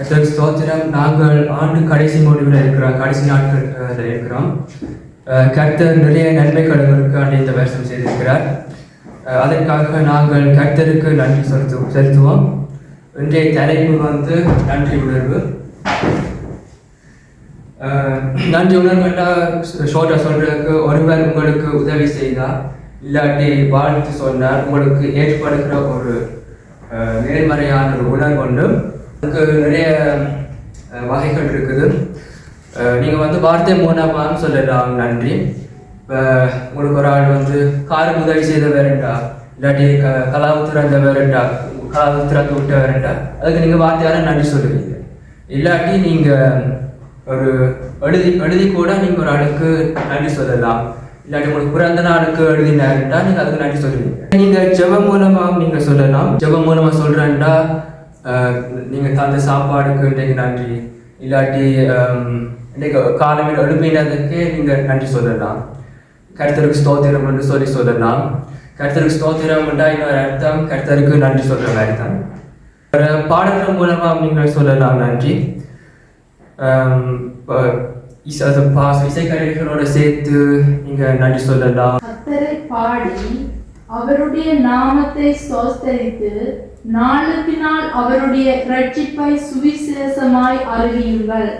கர்த்தருக்கு ஸ்தோத்திரம். நாங்கள் ஆண்டு கடைசி முடிவில் இருக்கிறோம். கடைசி நாட்கள் இருக்கிறோம். கர்த்தர் நிறைய நன்மை ஆண்டு இந்த வருஷம் செய்திருக்கிறார். அதற்காக நாங்கள் கர்த்தருக்கு நன்றி செலுத்து செலுத்துவோம். இன்றைய தலைப்பு வந்து நன்றி உணர்வு. நன்றி உணர்வுன்னா ஷோர்ட்டாக சொல்றதுக்கு ஒருவர் உங்களுக்கு உதவி செய்தார் இல்லாட்டி வாழ்த்து சொன்னார் உங்களுக்கு ஏற்படுகிற ஒரு நேர்மறையான ஒரு உணர்வு ஒன்று அதுக்கு நிறைய வகைகள் இருக்குது. நீங்கள் வந்து வார்த்தை மூலமாக சொல்லலாம் நன்றி. இப்போ உங்களுக்கு ஒரு ஆள் வந்து காருக்கு உதவி செய்த வேறண்டா இல்லாட்டி க கலாவு திறந்த வேறண்டா கலாவு திறந்து விட்ட வேறண்டா அதுக்கு நீங்கள் வார்த்தையால் நன்றி சொல்லுவீங்க. இல்லாட்டி நீங்கள் ஒரு எழுதி எழுதி கூட நீங்கள் ஒரு ஆளுக்கு நன்றி சொல்லலாம். இல்லாட்டி உங்களுக்கு பிறந்த நாளுக்கு எழுதினாருண்டா நீங்கள் அதுக்கு நன்றி சொல்லுவீங்க. நீங்கள் ஜெபம் மூலமாக நீங்கள் சொல்லலாம். ஜெபம் மூலமாக சொல்கிறேன்டா நீங்கள் தந்த சாப்பாடுக்கு இன்றைக்கு நன்றி. இல்லாட்டி இன்றைக்கு காலையில் எழுப்பினதுக்கு நீங்கள் நன்றி சொல்லலாம். கருத்தருக்கு ஸ்தோத்திரம் என்று சொல்லி சொல்லலாம். கருத்தருக்கு ஸ்தோத்திரம் என்றா இன்னொரு அர்த்தம் கருத்தருக்கு நன்றி சொல்கிற மாதிரி தான். ஒரு பாடல்கள் மூலமாக நீங்கள் சொல்லலாம் நன்றி. ஆம், இசை இசைக்கருவிகளோட சேர்த்து நீங்க நன்றி சொல்லலாம். பாடி அவருடைய நாமத்தை சோஸ்தரித்து நாளுக்கு நாள் அவருடைய ரட்சிப்பை சுவிசேஷமாய் அறிவியுங்கள்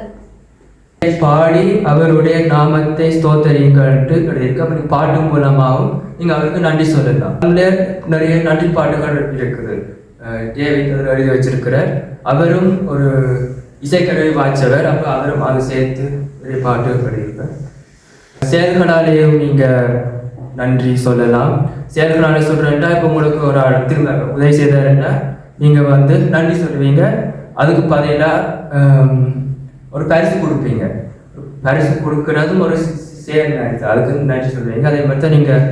பாடி அவருடைய நாமத்தை ஸ்தோத்தரிங்கள்ட்டு இருக்கு அப்படி பாட்டு மூலமாகவும் நீங்கள் அவருக்கு நன்றி சொல்லலாம். அதுல நிறைய நன்றி பாட்டுகள் இருக்குது. அஹ் எழுதி வச்சிருக்கிறார். அவரும் ஒரு இசைக்கருவி வாய்ச்சவர். அப்போ அவரும் அதை சேர்த்து நிறைய பாட்டு எழுதியிருப்பார் செயல்களாலேயும் நீங்கள் நன்றி சொல்லலாம். செயல்களாலே சொல்றேன்டா இப்போ உங்களுக்கு ஒரு ஆள் திரும்ப உதவி செய்தாருன்னா நீங்கள் வந்து நன்றி சொல்லுவீங்க. அதுக்கு பதிலாக ஒரு பரிசு கொடுப்பீங்க. பரிசு கொடுக்கறதும் ஒரு செயல் நினைத்து அதுக்கு நன்றி சொல்லுவீங்க. அதே மாதிரி தான் நீங்கள்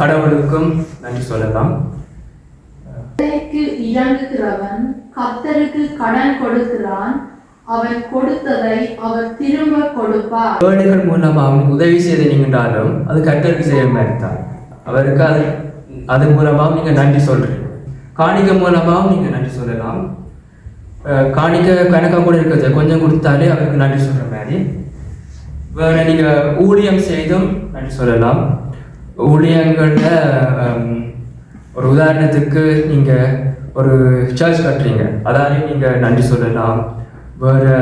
கடவுளுக்கும் நன்றி சொல்லலாம். இறங்குகிறவன் கத்தருக்கு கடன் கொடுக்கிறான் அவர் கொடுத்ததை அவர் திரும்ப கொடுப்பார். வேர்டுகள் மூலமா அவனுக்கு உதவி செய்து அது கட்டளை செய்ய மாதிரி தான் அவருக்கு அது அது மூலமாகவும் நீங்கள் நன்றி சொல்கிறீங்க காணிக்க மூலமாகவும் நீங்கள் நன்றி சொல்லலாம். காணிக்க கணக்காக கூட இருக்கிறது கொஞ்சம் கொடுத்தாலே அவருக்கு நன்றி சொல்கிற மாதிரி. வேறு நீங்கள் ஊழியம் செய்தும் நன்றி சொல்லலாம். ஊழியங்களில் ஒரு உதாரணத்துக்கு நீங்கள் ஒரு சர்ச் கட்டுறீங்க. அதாலையும் நீங்கள் நன்றி சொல்லலாம். வேறு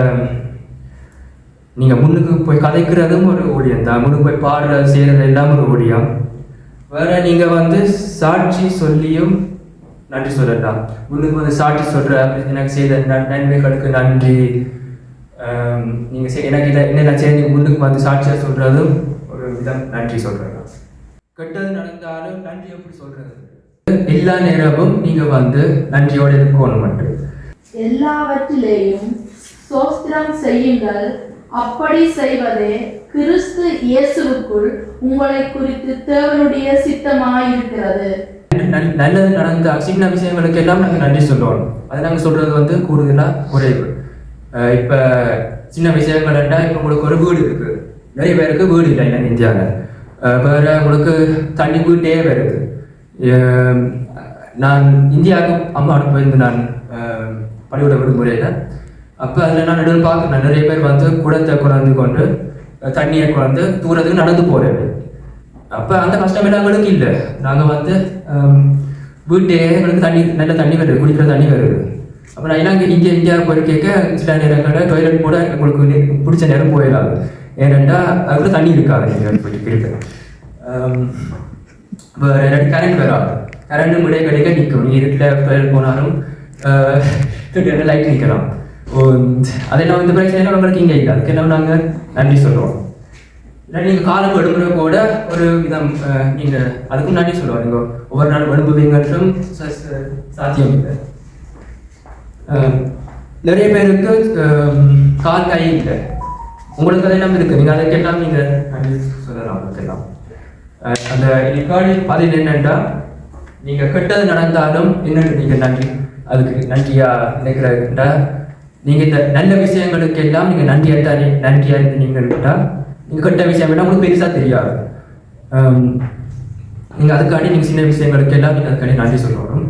நீங்கள் முன்னுக்கு போய் கதைக்கிறதும் ஒரு ஊழியம் தான். முன்னுக்கு போய் பாடுறது செய்கிறது எல்லாம் ஒரு ஊழியம். வேறு நீங்கள் வந்து சாட்சி சொல்லியும் நன்றி சொல்லலாம். முன்னுக்கு வந்து சாட்சி சொல்கிற எனக்கு செய்த நன்மைகளுக்கு நன்றி. நீங்கள் எனக்கு இதை என்னென்ன செய்ய முன்னுக்கு வந்து சாட்சியாக சொல்கிறதும் ஒரு விதம் நன்றி சொல்றது கெட்டது நடந்தாலும் நன்றி எப்படி சொல்கிறது எல்லா நேரமும் நீங்கள் வந்து நன்றியோட இருக்கணும் மட்டும். எல்லாவற்றிலேயும் சோஸ்திரம் செய்யுங்கள். அப்படி செய்வதே கிறிஸ்து இயேசுவுக்குள் உங்களை குறித்து தேவனுடைய சித்தமாயிருக்கிறது. நல்லது நடந்த சின்ன விஷயங்களுக்கு எல்லாம் நாங்கள் நன்றி சொல்லுவோம் அதை நாங்கள் சொல்றது வந்து கூடுதலாக குறைவு. இப்போ இப்ப சின்ன விஷயங்கள்டா இப்போ உங்களுக்கு ஒரு வீடு இருக்கு. நிறைய பேருக்கு வீடு இல்லை இல்லை இந்தியாவில் வேற உங்களுக்கு தண்ணி வீட்டே வருது. நான் இந்தியாவுக்கு அம்மாவோட அனுப்பி நான் பள்ளியோட விடுமுறையில் அப்போ அதில் நான் நடுவில் பார்க்குறேன் நிறைய பேர் வந்து குடத்தை குழந்து கொண்டு தண்ணியை குழந்து தூரத்துக்கு நடந்து போகிறது அப்போ அந்த கஷ்டமே எல்லாம் இல்லை. நாங்கள் வந்து வீட்டே எங்களுக்கு தண்ணி நல்ல தண்ணி வருது குடிக்கிற தண்ணி வருது. அப்போ நான் எல்லாம் இங்கே இங்கே போய் கேட்க சில நேரங்களில் டொய்லெட் கூட உங்களுக்கு பிடிச்ச நேரம் போயிடாது. ஏனெண்டா அது கூட தண்ணி இருக்காது நீங்கள் போய் கரண்ட் வராது. கரண்ட் முடிய கிடைக்க நிற்கும். நீ இருக்கிற போனாலும் லைட் நிற்கலாம். அதெல்லாம் இந்த பிரச்சனை உங்களுக்கு இங்கே இல்லை அதுக்கெல்லாம் நாங்கள் நன்றி சொல்லுவோம் இல்லை நீங்கள் காலம் விடுமுறை கூட ஒரு விதம் நீங்கள் அதுக்கும் நன்றி சொல்லுவோம் நீங்கள் ஒவ்வொரு நாளும் விடும்புவீங்கன்றும் ச- சாத்தியம் இல்லை. நிறைய பேருக்கு கால் கை இல்லை. உங்களுக்கு அதெல்லாம் நீங்கள் அதை கேட்டால் நீங்கள் நன்றி சொல்லலாம் அதுக்கெல்லாம் அந்த ரெக்கார்டில் பதில் என்னன்னா நீங்கள் கெட்டது நடந்தாலும் என்னன்னு நீங்கள் நன்றி அதுக்கு நன்றியா நினைக்கிறா நீங்கள் இந்த நல்ல விஷயங்களுக்கு எல்லாம் நீங்கள் நன்றியாக தான் நன்றியாக இருந்து நீங்கள் விட்டால் நீங்கள் கெட்ட விஷயம் வேணால் உங்களுக்கு பெருசாக தெரியாது. நீங்கள் அதுக்காண்டி நீங்கள் சின்ன விஷயங்களுக்கு எல்லாம் நீங்கள் அதுக்காண்டி நன்றி சொல்லணும்.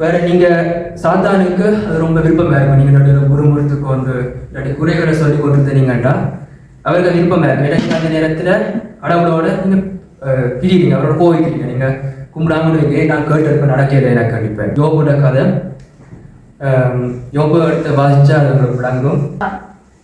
வேறு நீங்கள் சாத்தானுக்கு அது ரொம்ப விருப்பமாக இருக்கும் நீங்கள் நடுவில் உருமுறுத்துக்கு வந்து இல்லாட்டி குறைகளை சொல்லி கொண்டு அவர்கள் அவருக்கு இருக்கும் ஏன்னா அந்த நேரத்தில் கடவுளோட நீங்கள் அஹ், பிரிவீங்க அவரோட கோவிக்கிறீங்க நீங்கள் கும்பிடாமல் இருக்கே நான் கேட்டிருப்பேன் நடக்கல எனக்கு கண்டிப்பேன் ஜோபோட கதை. யோபு எடுத்து வாசிச்சா அது விளங்கும்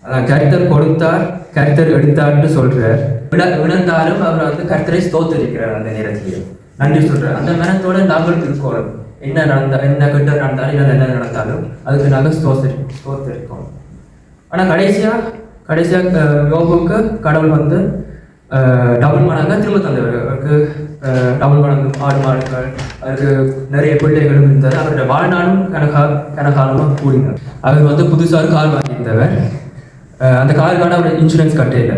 அதான் கொடுத்தார் கருத்தர் எடுத்தார்னு சொல்றார். விட விழுந்தாலும் அவர் வந்து கருத்தரை ஸ்தோத்தரிக்கிறார் அந்த நேரத்திலேயே நன்றி சொல்றார். அந்த மனத்தோட நாங்கள் இருக்கோம் என்ன நடந்த என்ன கெட்ட நடந்தாலும் என்ன என்ன நடந்தாலும் அதுக்கு நாங்கள் ஸ்தோத்தரி ஸ்தோத்தரிக்கோம் ஆனால் கடைசியாக கடைசியாக யோபுக்கு கடவுள் வந்து டபுள் மடங்காக திரும்ப தந்தவர். அவருக்கு டபுள் மடங்கு ஆடு மாடுகள் அவருக்கு நிறைய பிள்ளைகளும் இருந்தது. அவருடைய வாழ்நாளும் கனகா கனகாலமாக கூடினார் அவர் வந்து புதுசாக கார் வாங்கியிருந்தவர். அந்த காருக்கான அவர் இன்சூரன்ஸ் கட்டையில்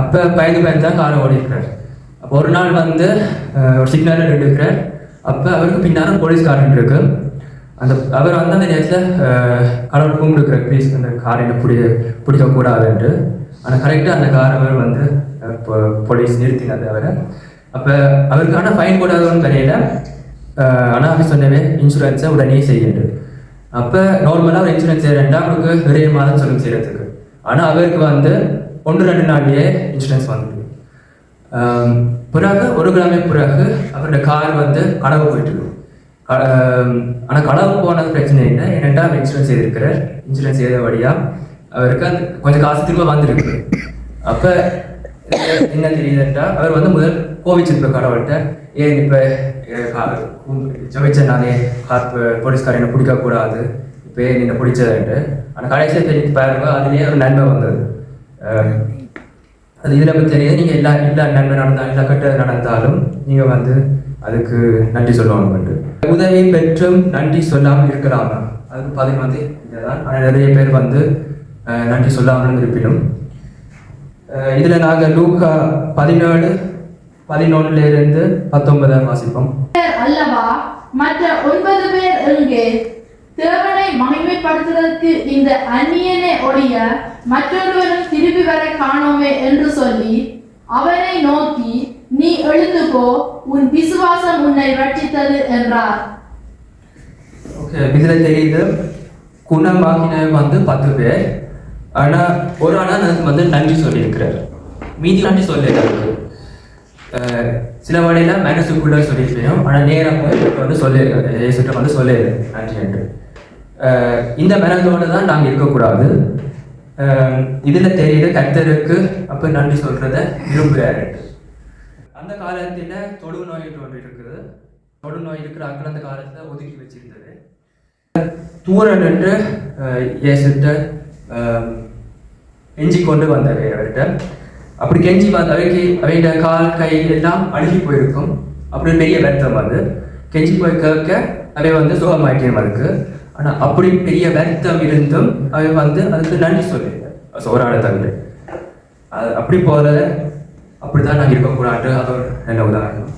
அப்போ பயந்து பயந்து தான் காரை ஓடிக்கிறார் அப்போ ஒரு நாள் வந்து ஒரு சிக்னலில் எடுக்கிறார். அப்போ அவருக்கு பின்னால போலீஸ்காரன் இருக்கு. அந்த அவர் வந்து அந்த நேரத்தில் கடவுள் கும்பிடுக்கிற ப்ளீஸ் அந்த காரை என்ன பிடி பிடிக்கக்கூடாதுன்ட்டு ஆனால் கரெக்டாக அந்த கார் அவர் வந்து இப்போ போலீஸ் நிறுத்தினது அவரை. அப்போ அவருக்கான ஃபைன் போடாதவன்னு தெரியல ஆனால் அவர் சொன்னவே இன்சூரன்ஸை உடனே செய்யுது அப்போ நார்மலாக ஒரு இன்சூரன்ஸ் செய்யறேன்டா அவருக்கு நிறைய மாதம் சொல்லும் செய்கிறதுக்கு ஆனால் அவருக்கு வந்து ஒன்று ரெண்டு நாள்லேயே இன்சூரன்ஸ் வந்துடுது பிறகு ஒரு கிழமை பிறகு அவருடைய கார் வந்து களவு போயிட்டு ஆனால் களவு போனது பிரச்சனை இல்லை. ஏனென்றா அவர் இன்சூரன்ஸ் செய்திருக்கிறார். இன்சூரன்ஸ் செய்தபடியா அவருக்கு அந்த கொஞ்சம் காசு திரும்ப வந்திருக்கு. அப்போ என்ன தெரியுதுன்றா அவர் வந்து முதல் கோவிச்சிருப்ப கடவுள்கிட்ட ஏன் இப்போ ஜபிச்சனாலே கார் போலீஸ்காரன் என்ன பிடிக்கக்கூடாது இப்போ ஏன் என்ன பிடிச்சதுன்ட்டு? ஆனால் கடைசியாக தெரிஞ்சு பாருங்க அதுலேயே ஒரு நன்மை வந்தது. அது இதில் பற்றி தெரியாது. நீங்கள் எல்லா எல்லா நன்மை நடந்தாலும் எல்லா கட்ட நடந்தாலும் நீங்கள் வந்து அதுக்கு நன்றி சொல்லணும் உதவி பெற்றும் நன்றி சொல்லாமல் இருக்கலாமா? அதுக்கு பதில் வந்து இதுதான் ஆனால் நிறைய பேர் வந்து நன்றி சொல்லாமல் இருப்பினும். இதுல நாங்க லூக்கா பதினேழு பதினொன்னுல இருந்து பத்தொன்பதாம் வாசிப்போம். அல்லவா? மற்ற ஒன்பது பேர் எங்கே? தேவனை மகிமைப்படுத்துவதற்கு இந்த அந்நியனை ஒழிய மற்றொருவரும் திரும்பி வர காணோமே என்று சொல்லி அவனை நோக்கி நீ எழுந்து போ உன் விசுவாசம் உன்னை ரட்சித்தது என்றார். ஓகே இதுல தெரியுது குணமாகின வந்து பத்து பேர். ஆனா ஒரு ஆனா வந்து நன்றி சொல்லியிருக்கிறார். மீதி நன்றி சொல்லியிருக்காரு சில வழியில மனசுக்குள்ள சொல்லியிருப்பேன் ஆனால் நேரம் போய் வந்து சொல்லி ஏசுட்ட வந்து சொல்லிடு. நன்றி என்று இந்த மனதோடு தான் நாங்கள் இருக்கக்கூடாது. இதில் தெரியுது கர்த்தருக்கு அப்போ நன்றி சொல்கிறத விரும்புகிறாரு அந்த காலத்தில் தொடு நோய் ஒன்று இருக்குது. தொடு நோய் இருக்கிற அங்கே அந்த காலத்தில் ஒதுக்கி வச்சிருந்தது. தூர நின்று ஏசுட்ட கெஞ்சி கொண்டு வந்தார் அவர்கிட்ட. அப்படி கெஞ்சி வந்த அவைக்கு அவையோட கால் கை எல்லாம் அழுகி போயிருக்கும். அப்படி பெரிய வருத்தம் வந்து கெஞ்சி போய் கேட்க அவை வந்து சுகமாக்கியம் இருக்கு. ஆனா அப்படி பெரிய வருத்தம் இருந்தும் அவை வந்து அதுக்கு நன்றி சொல்லி சோறாட தந்து அது அப்படி போல அப்படிதான் நான் இருக்கக்கூடாது. அதோட என்ன நல்ல உதாரணம்.